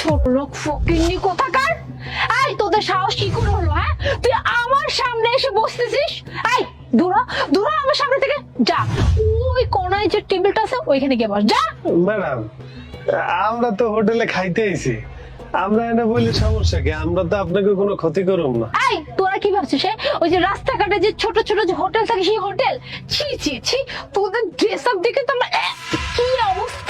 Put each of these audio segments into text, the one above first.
ছোট লোক ফকিন্নি কোথাকার? এই তোদের সাহস কি করে হলো হ্যাঁ? তুই আমার সামনে এসে বসতেছিস? এই দূরা দূরা আমার সামনে থেকে। যা। ওই কোনায় যে টেবিলটা আছে ওইখানে গিয়ে বস। যা। ম্যাডাম আমরা তো হোটেলে খাইতে আইছি। আমরা এনে বলি সমস্যা কি? আমরা তো আপনাকে কোনো ক্ষতি করব না। এই তোরা কি ভাবছিস হ্যাঁ? ওই যে রাস্তাঘাটে যে ছোট ছোট যে হোটেল থাকে সেই হোটেল? ছি ছি ছি তোদের ড্রেস আপ দেখে তো আমার কি অবস্থা?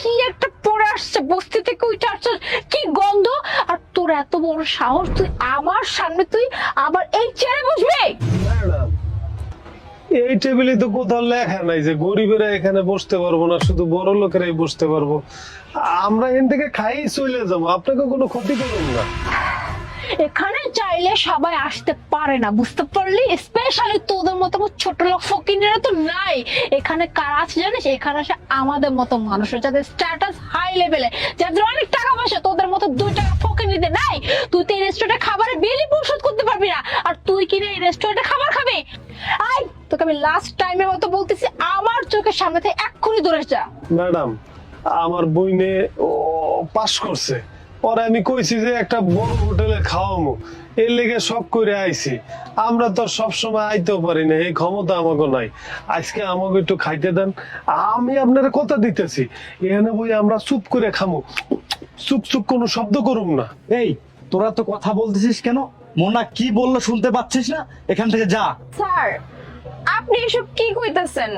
কি একটা পরে আসছে? বস্তি থেকে উঠে আসছে কি গন্ধ? আর তোর এত বড় সাহস, তুই আমার সামনে তুই আবার এই চেয়ারে বসবি? এই টেবিলে তো কোথাও লেখা নাই যে গরিবেরা এখানে বসতে পারব না, শুধু বড় লোকেরাই বসতে পারব। আমরা এখান থেকে খাই চলে যাব, আপনাকে কোনো ক্ষতি করুন না। এখানে চাইলে সবাই আসতে পারে না, বুঝতে পারলি? স্পেশালি তোদের মতো ছোট লোক ফকিনেরা তো নাই। এখানে কার আছে জানিস? এখানে আসে আমাদের মতো মানুষ যাদের স্ট্যাটাস হাই লেভেলে যাদের অনেক টাকা পয়সা, তোদের মতো দুই টাকা ফকিনিতে নাই। তুই তো এই রেস্টুরেন্টে খাবারের বিলই পরিশোধ করতে পারবি না। আর তুই কিনে এই রেস্টুরেন্টে খাবার খাবি? আই তোকে আমি লাস্ট টাইমের মতো বলতেছি, আমার চোখের সামনে থেকে এক্ষুনি দূরে যা। ম্যাডাম, আমার বইনে পাস করছে। পরে আমি কইছি যে একটা বড় হোটেলে খাওয়ামো। এর লেগে সব করে আইছি। আমরা তো সব সময় আইতেও পারি না এই ক্ষমতা আমাকে নাই। আজকে আমাকে একটু খাইতে দেন। আমি আপনার কথা দিতেছি এখানে বই আমরা চুপ করে খামো। চুপ চুপ কোনো শব্দ করুম না। এই তোরা তো কথা বলতেছিস কেন? মোনা কি বলল শুনতে পাচ্ছিস না? এখান থেকে যা। স্যার আপনি এসব কি কইতাছেন?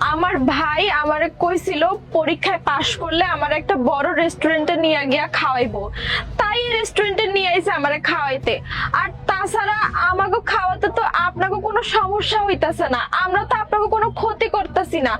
আমার ভাই আমারে কইছিল, পরীক্ষায় পাশ করলে আমার একটা বড় রেস্টুরেন্টে নিয়ে গিয়া খাওয়াইবো। তাই রেস্টুরেন্টে নিয়ে আইছে আমারে খাওয়াইতে। আর তাছাড়া আমাকে খাওয়াতে তো আপনাকে কোনো সমস্যা হইতাছে না। আমরা তো আপনাকে কোনো ক্ষতি করতেছি না।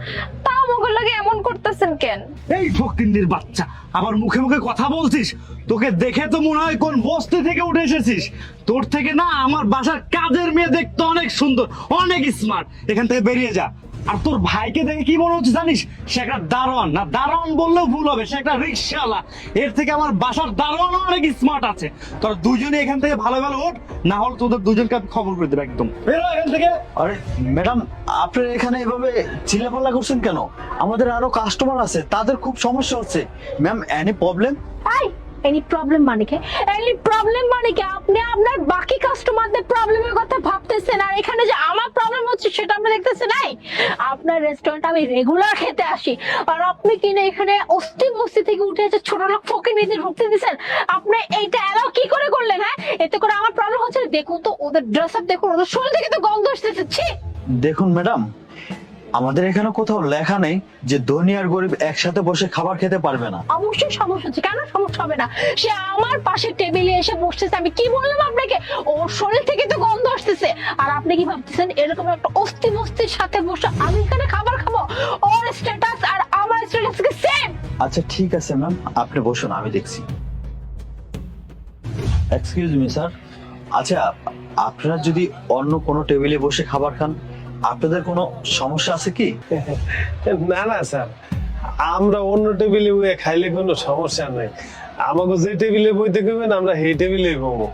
তাও আমাকে লাগে এমন করতেছেন কেন? এই ফকিন্দির বাচ্চা, আবার মুখে মুখে কথা বলছিস? তোকে দেখে তো মনে হয় কোন বস্তি থেকে উঠে এসেছিস? তোর থেকে না, আমার বাসার কাজের মেয়ে দেখতে অনেক সুন্দর, অনেক স্মার্ট এখান থেকে বেরিয়ে যা। আর তোর ভাইকে দেখে কি মনে হচ্ছে জানিস? সে একটা দারোয়ান। না দারোয়ান বললেও ভুল হবে সে একটা রিক্সাওয়ালা এর থেকে আমার বাসার দারোয়ান অনেক স্মার্ট আছে। তোর দুজনে এখান থেকে ভালো ভালো ওঠ না হলে তোদের দুজনকে আমি খবর করে দেবো একদম। বেরো এখান থেকে। আরে ম্যাডাম আপনি এখানে এভাবে চিল্লাপাল্লা করছেন কেন? আমাদের আরও কাস্টমার আছে তাদের খুব সমস্যা হচ্ছে। Ma'am any problem I any problem মানে কি এনি প্রবলেম মানে কি আপনি আপনার বাকি কাস্টমারদের প্রবলেমের কথা ভাবতেছেন, আর এখানে যে আমার প্রবলেম হচ্ছে সেটা আপনি দেখতেছেন? নাই আপনার রেস্টুরেন্ট আমি রেগুলার খেতে আসি, আর আপনি কিনে এখানে অস্থি বস্তি থেকে উঠে এসে ছোট লোক ফকির নিজে ঢুকতে দিচ্ছেন আপনি এইটা এলাও কি করে করলেন হ্যাঁ? এতে করে আমার প্রবলেম হচ্ছে, দেখুন তো, ওদের ড্রেস আপ দেখুন, ওদের শরীর থেকে তো গন্ধ আসতেছে দেখুন ম্যাডাম আমাদের এখানে কোথাও লেখা নেই যে ধনী আর গরিব একসাথে বসে খাবার খেতে পারবে না। অবশ্যই সমস্যা হচ্ছে। কেন সমস্যা হবে না? সে আমার পাশে টেবিলে এসে বসতেছে। আমি কি বললাম আপনাকে? ওর শরীর থেকে তো গন্ধ আসতেছে। আর আপনি কি ভাবতেছেন? এরকম একটা অস্থি মস্তির সাথে বসে আমি এখানে খাবার খাব? ওর স্ট্যাটাস আর আমার স্ট্যাটাস কি সেম আচ্ছা ঠিক আছে ম্যাম আপনি বসুন আমি দেখছি। এক্সকিউজ মি স্যার আচ্ছা আপনারা যদি অন্য কোনো টেবিলে বসে খাবার খান আপনাদের কোনো সমস্যা আছে কি? না না, স্যার। আমরা অন্য টেবিলে খাইলে কোনো সমস্যা নাই। আমাকে যে টেবিলে বইতে কইবেন, আমরা সেই টেবিলে বমো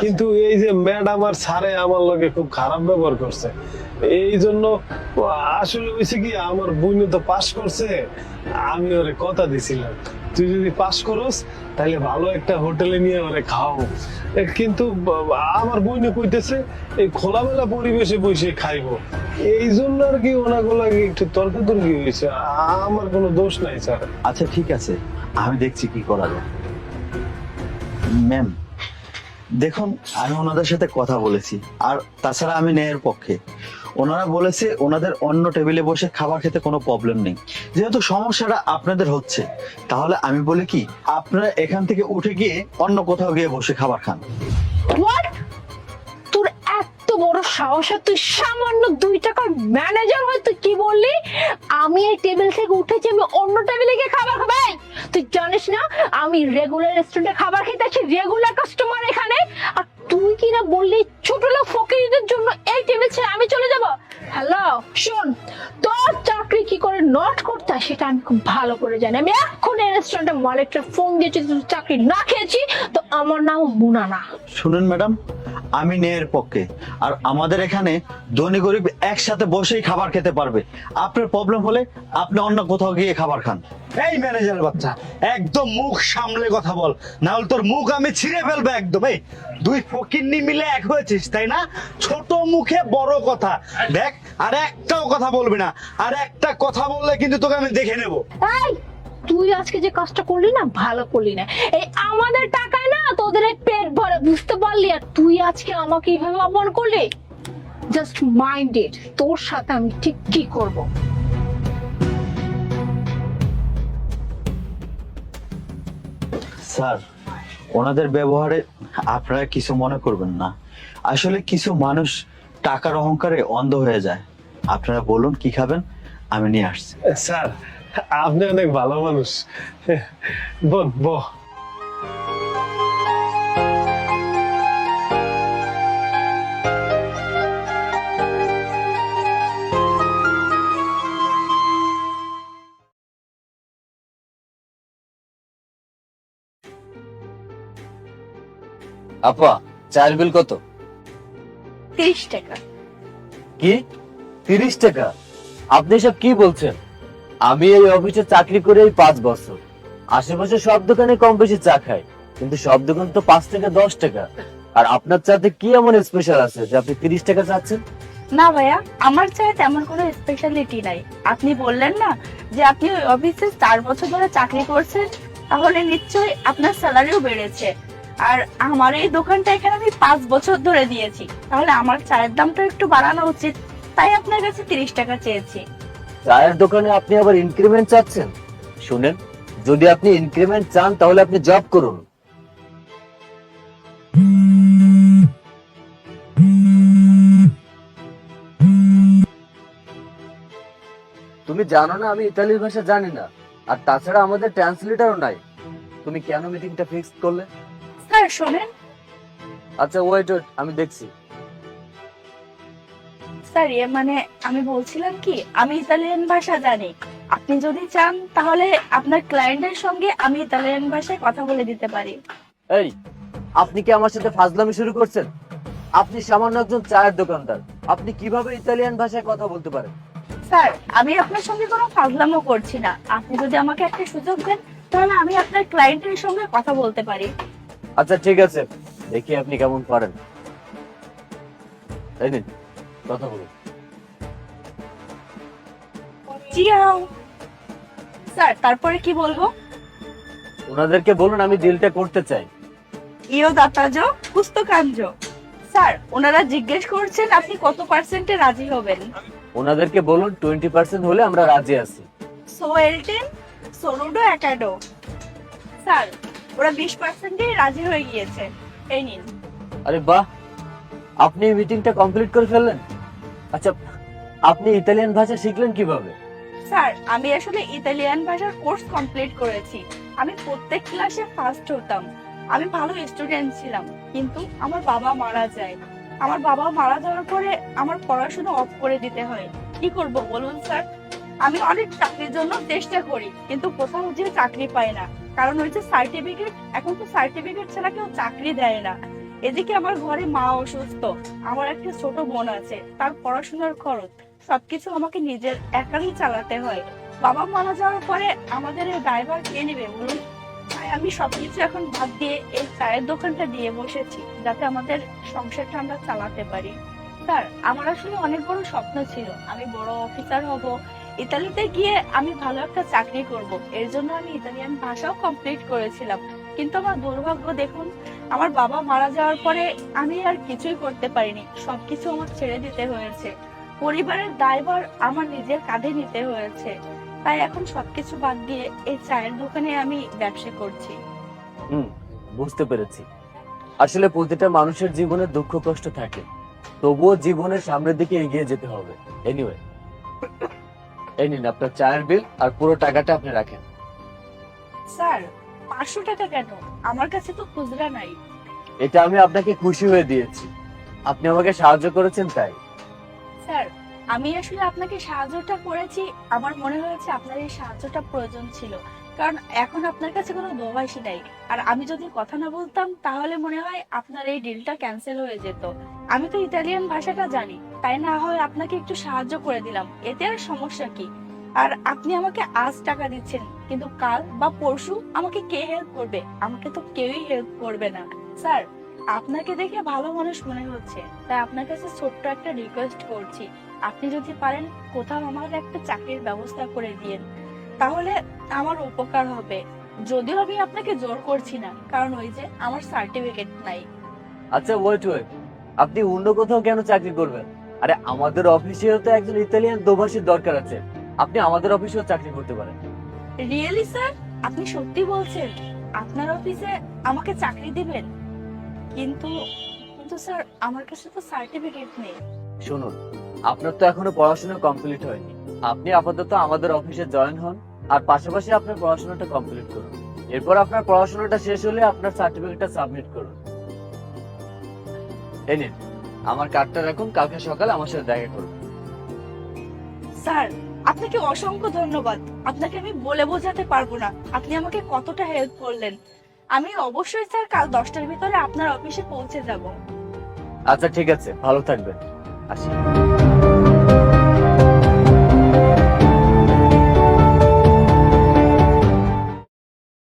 কিন্তু এই যে ম্যাডাম আর স্যারে আমার লগে খুব খারাপ ব্যবহার করছে। এই জন্য আসলে হয়েছে কি, আমার বোনে তো পাস করছে, আমি ওরে কথা দিছিলাম, তুই যদি পাস করস তাহলে ভালো একটা হোটেলে নিয়ে ওরে খাও। কিন্তু আমার বইনে কইতেছে, এই খোলামেলা পরিবেশে বসে খাইবো। এই জন্য আর কি ওনাগুলো একটু তর্কাতর্কি হয়েছে আমার কোনো দোষ নাই, স্যার। আচ্ছা ঠিক আছে, আমি দেখছি কি করা যায়। ম্যাম দেখুন, আমি ওনাদের সাথে কথা বলেছি। আর তাছাড়া আমি ন্যায়ের পক্ষে। ওনারা বলেছে, ওনাদের অন্য টেবিলে বসে খাবার খেতে কোনো প্রবলেম নেই। যেহেতু সমস্যাটা আপনাদের হচ্ছে, তাহলে আমি বলি কি, আপনারা এখান থেকে উঠে গিয়ে অন্য কোথাও গিয়ে বসে খাবার খান। বড় সাহস আর তুই সামান্য দুই টাকার ম্যানেজার হয়ে তুই কি বললি? আমি এই টেবিল থেকে উঠেছি, আমি অন্য টেবিলে গিয়ে খাবার খাবাই তুই জানিস না, আমি রেগুলার রেস্টুরেন্টে খাবার খেতে আছি রেগুলার কাস্টমার এখানে। আর তুই কি না বললি, ছোট লোক ফকিরদের জন্য এই টেবিল ছেড়ে আমি চলে যাব? হ্যালো শোন, তোর চাকরি কি করে নট করতে সেটা আমি খুব ভালো করে জানি। আমি এখন এই রেস্টুরেন্টে মালিকটা ফোন দিয়েছি চাকরি না খেয়েছি, তো আমার নাম মুনা না শুনুন ম্যাডাম আমি ন্যায়ের পক্ষে। আর আমাদের এখানে ধনী গরিব একসাথে বসেই খাবার খেতে পারবে। আপনার প্রবলেম হলে আপনি অন্য কোথাও গিয়ে খাবার খান। এই ম্যানেজার বাচ্চা একদম মুখ সামলে কথা বল। না হলে তোর মুখ আমি ছিঁড়ে ফেলব একদম এই। দুই ফকিন্নি মিলে এক হয়েছিস তাই না? ছোট মুখে বড় কথা। দেখ আর একটাও কথা বলবি না। আর একটা কথা বললে কিন্তু তোকে আমি দেখে নেব। এই তুই আজকে যে কাজটা করলি না ভালো করলি না। এই আমাদের টাকায় না তোদের পেট ভরে বুঝতে পারলি? আর তুই আজকে আমাকে এইভাবে অপমান করলি? জাস্ট মাইন্ড ইট তোর সাথে আমি ঠিক কি করব? স্যার ওনাদের ব্যবহারে আপনারা কিছু মনে করবেন না। আসলে কিছু মানুষ টাকার অহংকারে অন্ধ হয়ে যায়। আপনারা বলুন কি খাবেন? আমি নিয়ে আসছি। স্যার আপনি অনেক ভালো মানুষ। বোন বহ। আপা চায়ের বিল কত? তিরিশ টাকা। কি? তিরিশ টাকা? আপনি সব কি বলছেন? আমি এই অফিসে চাকরি করে এই পাঁচ বছর। আশেপাশে সব দোকানে কম বেশি চা খাই কিন্তু সব দোকান তো পাঁচ থেকে দশ টাকা। আর আপনার চাতে কি এমন স্পেশাল আছে যে আপনি তিরিশ টাকা চাচ্ছেন? না ভাইয়া আমার চায়ে তেমন কোনো স্পেশালিটি নাই। আপনি বললেন না যে আপনি ওই অফিসে চার বছর ধরে চাকরি করছেন তাহলে নিশ্চয়ই আপনার স্যালারিও বেড়েছে। আর আমার এই দোকানটা এখানে আমি পাঁচ বছর ধরে দিয়েছি। তাহলে আমার চায়ের দামটা একটু বাড়ানো উচিত। তাই আপনার কাছে তিরিশ টাকা চেয়েছি। চায়ের দোকানে আপনি আবার ইনক্রিমেন্ট চাচ্ছেন? শুনেন, যদি আপনি ইনক্রিমেন্ট চান, তাহলে আপনি জব করুন। তুমি জানো না, আমি ইতালির ভাষা জানি না। আর তাছাড়া আমাদের ট্রান্সলেটারও নাই। তুমি কেন মিটিংটা ফিক্স করলে? শোনেন? আচ্ছা ওয়েট ওয়েট আমি দেখছি। স্যার ইয়ে মানে আমি বলছিলাম কি আমি ইতালিয়ান ভাষা জানি। আপনি যদি চান তাহলে আপনার ক্লায়েন্টের সঙ্গে আমি ইতালিয়ান ভাষায় কথা বলে দিতে পারি। এই আপনি কি আমার সাথে ফাজলামি শুরু করছেন? আপনি সামান্য একজন চায়ের দোকানদার। আপনি কীভাবে ইতালিয়ান ভাষায় কথা বলতে পারেন? স্যার আমি আপনার সঙ্গে কোনো ফাজলামো করছি না। আপনি যদি আমাকে একটা সুযোগ দেন তাহলে আমি আপনার ক্লায়েন্টের সঙ্গে কথা বলতে পারি। আচ্ছা ঠিক আছে। দেখি আপনি কেমন পারেন। এই নিন কথা বলুন। স্যার তারপরে কি বলব? ওনাদেরকে বলুন আমি ডিলটা করতে চাই। ইও দাতাজো পুস্তকাঞ্জো। স্যার ওনারা জিজ্ঞেস করছেন আপনি কত পার্সেন্টে রাজি হবেন। ওনাদেরকে বলুন টোয়েন্টি পার্সেন্ট হলে আমরা রাজি আছি। সো এলটেন সোরুডো একাডো স্যার ওরা বিশ পার্সেন্টে রাজি হয়ে গিয়েছে। এই নিন। আরে বাহ! আপনি মিটিংটা কমপ্লিট করে ফেললেন? আচ্ছা আপনি ইতালিয়ান ভাষা শিখলেন কীভাবে? স্যার আমি আসলে ইতালিয়ান ভাষার কোর্স কমপ্লিট করেছি। আমি প্রত্যেক ক্লাসে ফার্স্ট হতাম। আমি ভালো স্টুডেন্ট ছিলাম কিন্তু আমার বাবা মারা যায়। আমার বাবা মারা যাওয়ার পরে আমার পড়াশোনা অফ করে দিতে হয়। কি করব বলুন স্যার? আমি অনেক চাকরির জন্য চেষ্টা করি কিন্তু কোথাও যে চাকরি পাই না। কারণ হচ্ছে সার্টিফিকেট এখন তো সার্টিফিকেট ছাড়া কেউ চাকরি দেয় না। এদিকে আমার ঘরে মা অসুস্থ, আমার একটা ছোট বোন আছে, তার পড়াশোনার খরচ, সবকিছু আমাকে নিজের একাই চালাতে হয়। বাবা মারা যাওয়ার পরে আমাদের এই ড্রাইভার কে নেবে বলুন? তাই আমি সবকিছু এখন বাদ দিয়ে এই চায়ের দোকানটা দিয়ে বসেছি, যাতে আমাদের সংসারটা আমরা চালাতে পারি। স্যার, আমার আসলে অনেক বড় স্বপ্ন ছিল। আমি বড় অফিসার হব ইতালিতে গিয়ে আমি ভালো একটা চাকরি করব। এর জন্য আমি ইতালিয়ান ভাষাও কমপ্লিট করেছিলাম। কিন্তু আমার দুর্ভাগ্য দেখুন, আমার বাবা মারা যাওয়ার পরে আমি আর কিছুই করতে পারিনি। সবকিছু আমার ছেড়ে দিতে হয়েছে। পরিবারের দায়ভার আমার নিজের কাঁধে নিতে হয়েছে। তাই এখন সবকিছু বাদ দিয়ে এই চায়ের দোকানে আমি ব্যবসা করছি। হুম, বুঝতে পেরেছি। আসলে প্রতিটা মানুষের জীবনে দুঃখ কষ্ট থাকে। তবুও জীবনের সামনের দিকে এগিয়ে যেতে হবে। এনিওয়ে এই নিন আপনার চায়ের বিল আর পুরো টাকাটা আপনি রাখেন। স্যার পাঁচশো টাকা কেন? আমার কাছে তো খুচরা নাই। এটা আমি আপনাকে খুশি হয়ে দিয়েছি। আপনি আমাকে সাহায্য করেছেন তাই। স্যার আমি আসলে আপনাকে সাহায্যটা করেছি। আমার মনে হয়েছে আপনার এই সাহায্যটা প্রয়োজন ছিল। কারণ এখন আপনার কাছে কোনো দোভাষী নাই। আর আমি যদি কথা না বলতাম তাহলে মনে হয় আপনার এই ডিলটা ক্যান্সেল হয়ে যেত। আমি তো ইতালিয়ান ভাষাটা জানি, তাই না হয় আপনাকে একটু সাহায্য করে দিলাম। এতে আর সমস্যা কি? আর আপনি আমাকে আজ টাকা দিচ্ছেন, কিন্তু কাল বা পরশু আমাকে কে হেল্প করবে? আমাকে তো কেউই হেল্প করবে না। স্যার, আপনাকে দেখে ভালো মানুষ মনে হচ্ছে, তাই আপনার কাছে ছোট্ট একটা রিকোয়েস্ট করছি। আপনি যদি পারেন, কোথাও আমার একটা চাকরির ব্যবস্থা করে দিয়েন। তাহলে আমার উপকার হবে। যদিও আমি আপনাকে জোর করছি না, কারণ ওই যে আমার সার্টিফিকেট নাই। আচ্ছা ওয়েট ওয়েট আপনি অন্য কোথাও কেন চাকরি করবেন? আরে আমাদের অফিসেও তো একজন ইতালিয়ান দোভাষীর দরকার আছে। আপনি আমাদের অফিসেও চাকরি করতে পারেন। রিয়েলি স্যার আপনি সত্যি বলছেন আপনার অফিসে আমাকে চাকরি দিবেন? কিন্তু কিন্তু স্যার আমার কাছে তো সার্টিফিকেট নেই। শুনুন আপনার তো এখনও পড়াশোনা কমপ্লিট হয়নি। আপনি আপাতত আমাদের অফিসে জয়েন হন আর পাশাপাশি আপনার পড়াশোনাটা কমপ্লিট করুন। এরপর আপনার পড়াশোনাটা শেষ হলে আপনার সার্টিফিকেটটা সাবমিট করুন। এই নিন আমার কার্ডটা রাখুন কালকে সকালে আমার সাথে দেখা করুন। স্যার আপনাকে অসংখ্য ধন্যবাদ। আপনাকে আমি বলে বোঝাতে পারব না আপনি আমাকে কতটা হেল্প করলেন। আমি অবশ্যই স্যার কাল দশটার ভিতরে আপনার অফিসে পৌঁছে যাব। আচ্ছা ঠিক আছে ভালো থাকবেন। আসি।